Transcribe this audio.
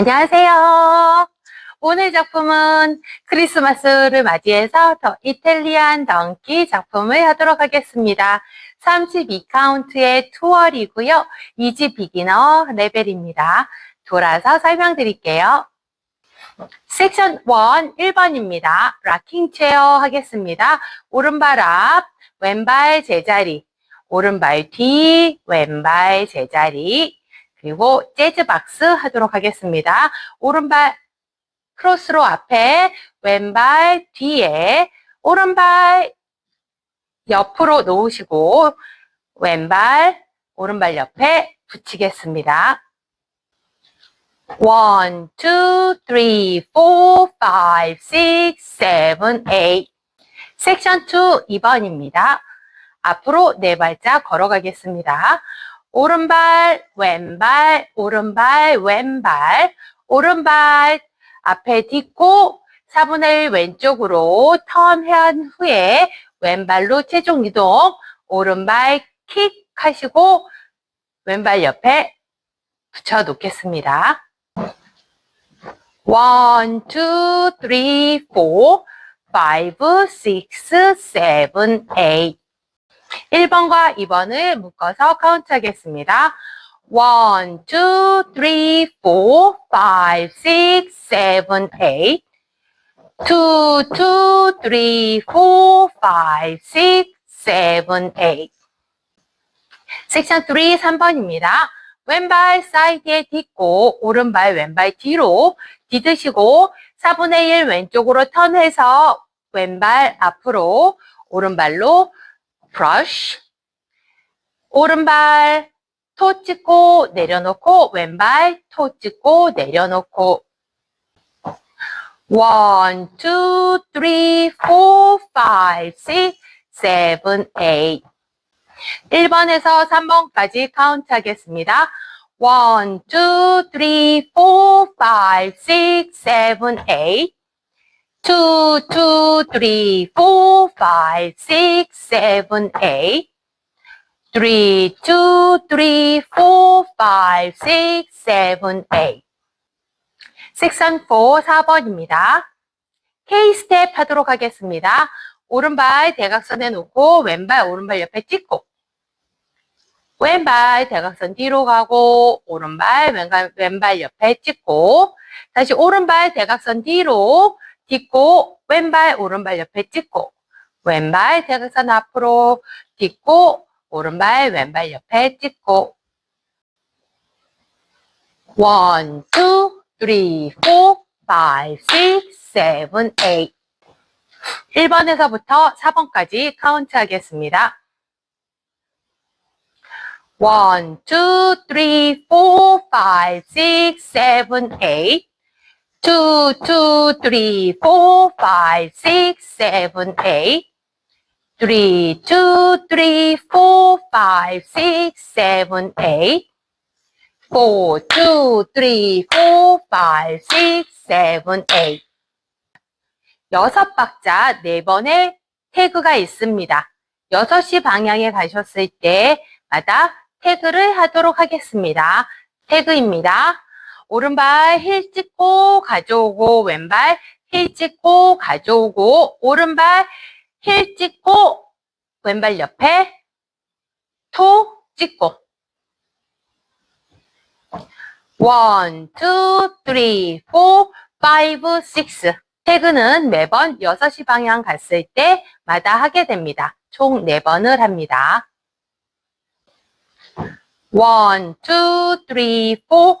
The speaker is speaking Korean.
안녕하세요. 오늘 작품은 크리스마스를 맞이해서 더 이탈리안 덩키 작품을 하도록 하겠습니다. 32카운트의 투월이고요. 이지 비기너 레벨입니다. 돌아서 설명드릴게요. 섹션 1, 1번입니다. 락킹 체어 하겠습니다. 오른발 앞, 왼발 제자리, 오른발 뒤, 왼발 제자리, 그리고 재즈 박스 하도록 하겠습니다. 오른발 크로스로 앞에, 왼발 뒤에, 오른발 옆으로 놓으시고, 왼발, 오른발 옆에 붙이겠습니다. 1, 2, 3, 4, 5, 6, 7, 8. 섹션 2, 2번입니다. 앞으로 네 발짝 걸어가겠습니다. 오른발, 왼발, 오른발, 왼발, 오른발 앞에 딛고 4분의 1 왼쪽으로 턴한 후에 왼발로 체중 이동, 오른발 킥 하시고 왼발 옆에 붙여 놓겠습니다. 1, 2, 3, 4, 5, 6, 7, 8. 1번과 2번을 묶어서 카운트 하겠습니다. 1, 2, 3, 4, 5, 6, 7, 8. 2, 2, 3, 4, 5, 6, 7, 8. 섹션 3, 3번입니다. 왼발 사이드에 딛고 오른발 왼발 뒤로 디드시고 4분의 1 왼쪽으로 턴해서 왼발 앞으로 오른발로 브러쉬 오른발 토 찍고 내려놓고 왼발 토 찍고 내려놓고. 1, 2, 3, 4, 5, 6, 7, 8 1번에서 3번까지 카운트 하겠습니다. 1, 2, 3, 4, 5, 6, 7, 8 2, 2, 3, 4, 5, 6, 7, 8 3, 2, 3, 4, 5, 6, 7, 8 섹션 4, 4번입니다. K-스텝 하도록 하겠습니다. 오른발 대각선에 놓고 왼발 오른발 옆에 찍고 왼발 대각선 뒤로 가고 오른발 왼발 옆에 찍고 다시 오른발 대각선 뒤로 딛고 왼발 오른발 옆에 찍고 왼발 대각선 앞으로 딛고 오른발 왼발 옆에 찍고. 1, 2, 3, 4, 5, 6, 7, 8 1번에서부터 4번까지 카운트 하겠습니다. 1, 2, 3, 4, 5, 6, 7, 8 2, 2, 3, 4, 5, 6, 7, 8 3, 2, 3, 4, 5, 6, 7, 8 4, 2, 3, 4, 5, 6, 7, 8 여섯 박자 네 번의 태그가 있습니다. 6시 방향에 가셨을 때마다 태그를 하도록 하겠습니다. 태그입니다. 오른발 힐 찍고 가져오고 왼발 힐 찍고 가져오고 오른발 힐 찍고 왼발 옆에 토 찍고 1, 2, 3, 4, 5, 6 태그는 매번 6시 방향 갔을 때마다 하게 됩니다. 총 4번을 합니다. 1, 2, 3, 4,